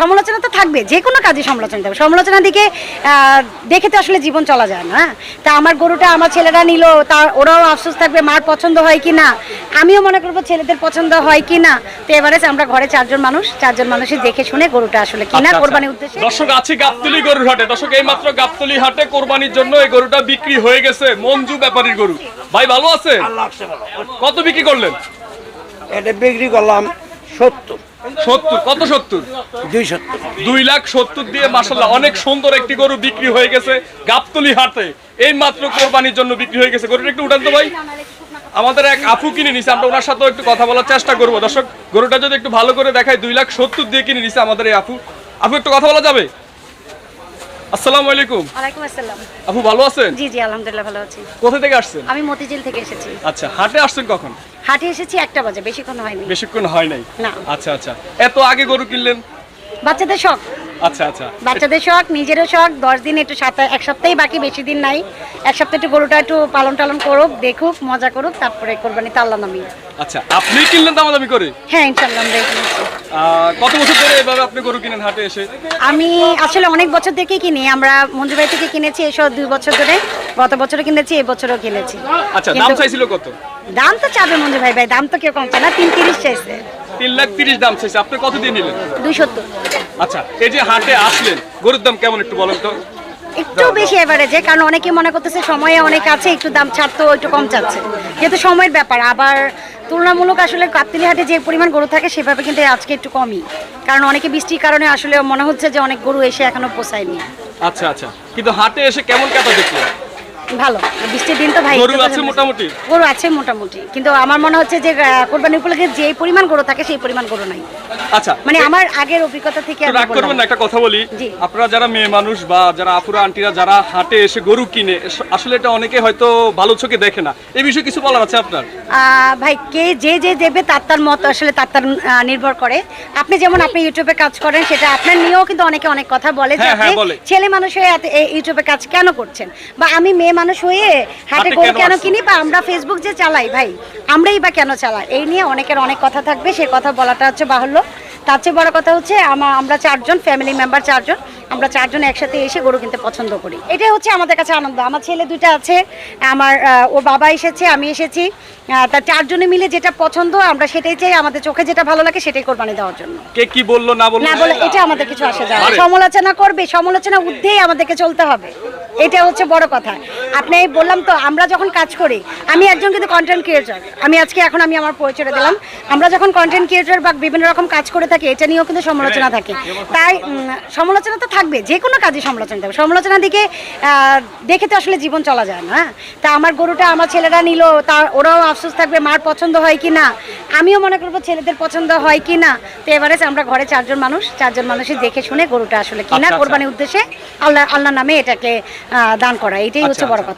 সমালোচনা তো থাকবে যে কোনো কাজে সমালোচনা থাকবে। সমালোচনা দিকে দেখে তো আসলে জীবন চলা যায় না হ্যাঁ? তা আমার গরুটা আমার ছেলেরা নিল তা ওরাও আফসোস থাকবে মার পছন্দ হয় কি না? আমিও মনে করব ছেলেদের পছন্দ হয় কি না? তো এবারে আমরা ঘরে চারজন মানুষ চারজন মানুষই দেখে শুনে গরুটা আসলে কিনা আচ্ছা, আচ্ছা। কোরবানির উদ্দেশ্যে। দর্শক আছে গাবতলি গরুর হাটে। দর্শক এই মাত্র গাবতলি হাটে কোরবানির জন্য এই গরুটা বিক্রি হয়ে গেছে মঞ্জু ব্যাপারীর গরু। ভাই ভালো আছে? আল্লাহ হাফেজ ভালো। কত বিক্রি করলেন? এটা বিক্রি করলাম সত্তর। সত্তর কত সত্তর? দুই সত্তর দুই লাখ সত্তর দিয়ে মাসাল্লাহ অনেক সুন্দর একটি গরু বিক্রি হয়ে গেছে গাবতলি হাটে। এই মাত্র কোরবানির জন্য বিক্রি হয়ে গেছে। গরুটা একটু উঠান তো ভাই। আমাদের এক আপু কিনে নিছে আমরা ওনার সাথেও একটু কথা বলার চেষ্টা করব। দর্শক গরুটা যদি একটু ভালো করে দেখায় দুই লাখ সত্তর দিয়ে কিনে নিছে আমাদের এই আফু আফু একটু কথা বলা যাবে? আসসালামু আলাইকুম। ওয়ালাইকুম আসসালাম। আপু ভালো আছেন? জি জি আলহামদুলিল্লাহ ভালো আছি। কোথা থেকে আসছেন? আমি মতিঝিল থেকে এসেছি। আচ্ছা হাটে আসছেন কখন? হাটে এসেছি একটা বাজে বেশিক্ষণ হয়নি। বেশিক্ষণ হয় নাই? না। আচ্ছা আচ্ছা। এত আগে গরু কিনলেন? বাচ্চাদের শখ। আচ্ছা আচ্ছা। বাচ্চাদের শখ নিজেরও শখ। দশ দিন একটু সাত এক সপ্তাহে বাকি বেশি দিন নাই। এক সপ্তাহ একটু গরুটা একটু পালন টালন করুক দেখুক মজা করুক তারপরে কোরবানিতে আল্লাহ নামি। আচ্ছা আপনি কিনলেন দামাদামি করে? হ্যাঁ ইনশাল্লাহ আমরা কত বছর ধরে এভাবে আপনি গরু কিনেন হাটে এসে? আমি আসলে অনেক বছর থেকে কিনি। আমরা মঞ্জুবাই থেকে কিনেছি এসব দুই বছর ধরে। গত বছরও কিনেছি এবছরও কিনেছি। আচ্ছা দাম চাইছিল কত? দাম তো চাবে মঞ্জু ভাই ভাই দাম তো কেউ কমছে না তিন তিরিশ চাইছে। তিন লাখ তিরিশ দাম চাইছে। আপনি কত দিয়ে নিলেন? আচ্ছা এই যে হাটে আসলেন গরুর দাম কেমন একটু বলেন তো? একটু বেশি এভারেজে কারণ অনেকে মনে করতেছে সময়ে অনেক আছে একটু দাম ছাড়তো একটু কম চাচ্ছে। যেহেতু সময়ের ব্যাপার আবার তুলনামূলক আসলে কাপ্তিলি হাটে যে পরিমাণ গরু থাকে সেভাবে কিন্তু আজকে একটু কমই। কারণ অনেকে বৃষ্টির কারণে আসলে মনে হচ্ছে যে অনেক গরু এসে এখনও পোষায়নি। আচ্ছা আচ্ছা। কিন্তু হাটে এসে কেমন কাটা দেখলেন? ভালো বৃষ্টির দিন তো ভাই গরু আছে মোটামুটি? গরু আছে মোটামুটি কিন্তু আমার মনে হচ্ছে যে কোরবানি উপলক্ষে যে পরিমাণ গরু থাকে সেই পরিমাণ গরু নাই। আচ্ছা মানে আমার আগের অভিজ্ঞতা থেকে আমি রাগ করবেন না একটা কথা বলি। আপনারা যারা মেয়ে মানুষ বা যারা আপুরা আন্টিরা যারা হাটে এসে গরু কিনে আসলে এটা অনেকে হয়তো ভালো চোখে দেখে না। এই বিষয়ে কিছু বলার আছে আপনার? ভাই কে যে যে দেবে তার তার মত আসলে তার তার নির্ভর করে। আপনি যেমন আপনি ইউটিউবে কাজ করেন সেটা আপনার নিয়েও কিন্তু অনেকে অনেক কথা বলে যে হ্যাঁ, হ্যাঁ। ছেলে মানুষ হয়ে ইউটিউবে কাজ কেন করছেন? বা আমি মেয়ে মানুষ হয়ে হাটে গরু কেন কেন বা আমরা ফেসবুক যে চালাই ভাই আমরাই বা কেন চালাই? এই নিয়ে অনেকের অনেক কথা থাকবে সেই কথা বলাটা হচ্ছে বাহুল্য। তার চেয়ে বড় কথা হচ্ছে আমা- আমরা চারজন ফ্যামিলি মেম্বার চারজন আমরা চারজন একসাথে এসে গরু কিনতে পছন্দ করি। এটাই হচ্ছে আমাদের কাছে আনন্দ। আমার ছেলে দুইটা আছে আমার ওর বাবা এসেছে আমি এসেছি। আহ, তা চারজনে মিলে যেটা পছন্দ আমরা সেটাই চাই আমাদের চোখে যেটা ভালো লাগে সেটাই কোরবানি দেওয়ার জন্য। কে কি বলল না বলল? না বলে এটা আমাদের কিছু আসে যায়। সমালোচনা করবে সমালোচনা ঊর্ধ্বেই আমাদেরকে চলতে হবে। এটা হচ্ছে বড় কথা। আপনি বললাম তো, আমরা যখন কাজ করি, আমি একজন কিন্তু কন্টেন্ট ক্রিয়েটর আমি আজকে এখন আমি আমার পরিচয় দিলাম। আমরা যখন কন্টেন্ট ক্রিয়েটর বা বিভিন্ন রকম কাজ করে থাকি, এটা নিয়েও কিন্তু সমালোচনা থাকে। তাই সমালোচনা তো থাকবে, যে কোনো কাজে সমালোচনা থাকবে সমালোচনা দিকে দেখে তো আসলে জীবন চলা যায় না হ্যাঁ? তা আমার গরুটা আমার ছেলেরা নিল, তা ওরাও আফসোস থাকবে, মার পছন্দ হয় কি না? আমিও মনে করব ছেলেদের পছন্দ হয় কি না তো এবারে আমরা ঘরে চারজন মানুষ চারজন মানুষই দেখে শুনে গরুটা আসলে কিনা আচ্ছা, আচ্ছা। কোরবানির উদ্দেশ্যে আল্লাহ আল্লাহ নামে এটাকে আহ, দান করা এটাই হচ্ছে আচ্ছা, বড়। কথা